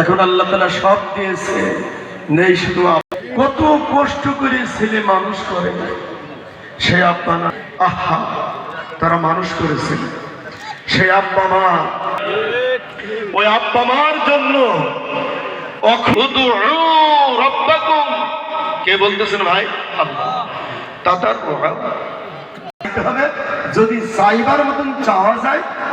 এখন আল্লাহ তালা সব দিয়েছে। নেই শুধু কত কষ্ট করে ছেলে মানুষ করে। সে আব্বা না, আহা, তারা মানুষ করেছিল সে আব্বা মা, ওই আব্বা মার জন্য কে বলতেছেন ভাই? তাতার যদি চাইবার মতন চাওয়া যায়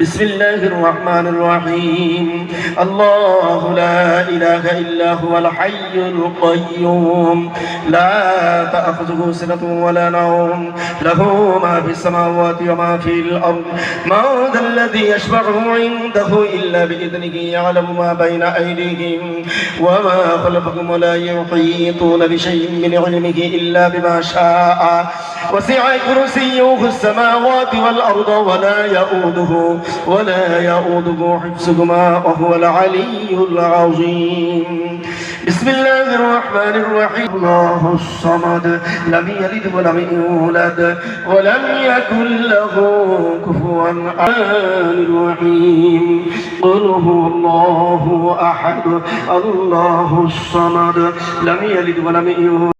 بسم الله الرحمن الرحيم. الله لا إله إلا هو الحي القيوم. لا تأخذه سنة ولا نوم. له ما في السماوات وما في الأرض. ما ذا الذي يشفع عنده إلا بإذنه يعلم ما بين أيديهم. وما خلفكم ولا يحيطون بشيء من علمه إلا بما شاء. وسع كرسيه السماوات والأرض ولا يؤوده ولا يؤوده حفظهما وهو العلي العظيم. بسم الله الرحمن الرحيم. الله الصمد لم يلد ولم يولد ولم يكن له كفوا أحد الرحيم قل هو الله أحد. الله الصمد لم يلد ولم يولد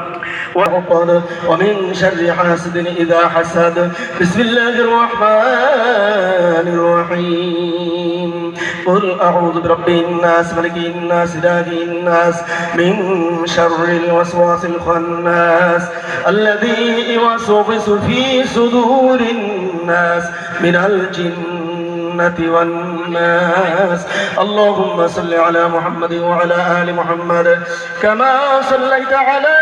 وعقد ومن شر حاسد إذا حسد. بسم الله الرحمن الرحيم. قل أعوذ برب الناس ملك الناس إله الناس من شر الوسواس الخناس. الذي يوسوس في صدور الناس من الجنة والناس. اللهم صل على محمد وعلى آل محمد. كما صليت على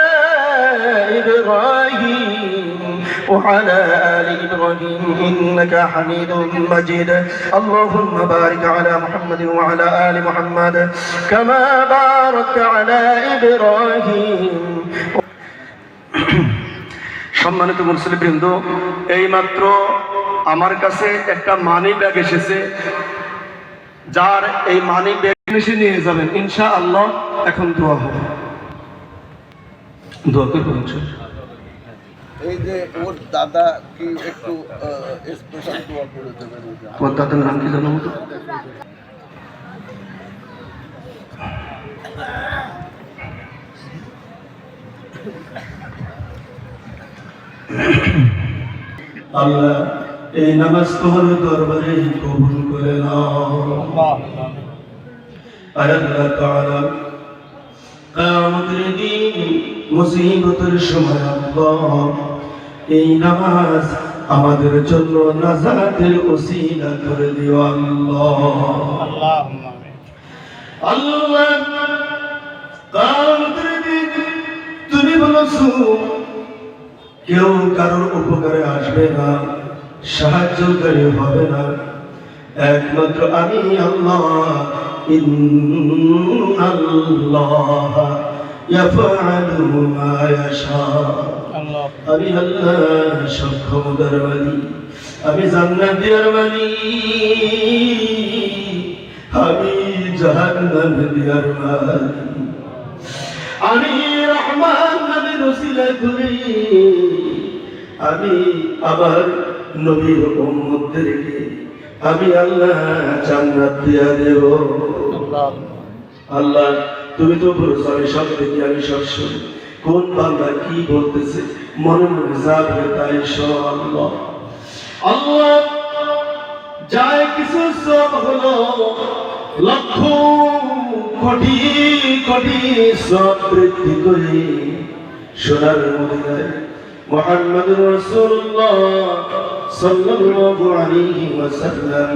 إبراهيم وعلى آل إبراهيم إنك حميد مجيد اللهم بارك على محمد وعلى آل محمد كما باركت على إبراهيم সম্মানিত মুসলিমবৃন্দ এইমাত্র আমার কাছে একটা মানি ব্যাগ এসেছে যার এই মানি ব্যাগ এসে নিয়ে যাবেন ইনশা আল্লাহ এখন দোয়া হবে দোয়া করবেন এই যে ওর দাদা কি একটু স্পেশাল দোয়া করে দেবেন তোমার দাদার নাম কি জানো? তো আল্লাহ এই নামাজ তোমার দরবারে কবুল করে নাও। আল্লাহ। তাআলা কিয়ামতের দিন মুসিবতের সময় আল্লাহ, এই নামাজ আমাদের জন্য নাজাতের ওসিলা করে দিও আল্লাহ। আল্লাহ তুমি বলেছ কেউ কারোর উপকারে আসবে না, সাহায্যকারী হবে না। একমাত্র আমি আল্লাহ ইয়াশা আমি আল্লাহ সক্ষমতার মালি আমি জান্নাত দেওয়ার মালি আমি জাহান্নাম দেওয়ার মালি আমি রহমান নবীর ওসিলা করি আমি আমার নবীর উম্মতদেরকে আমি আল্লাহ জান্নাত দিয়া দেব। আল্লাহ তুমি তো আমি সব দেখি আমি সব শুনি। কোন বান্দা কি বলতেছে? মনে মনে যাবে তাই আল্লাহ আল্লাহ যায় কিছু সব হলো লক্ষ কোটি কোটি সব বৃদ্ধি করে সোনার মদিনায়। মোহাম্মদ রসুল্লাহ সাল্লাল্লাহু আলাইহি ওয়াসাল্লাম।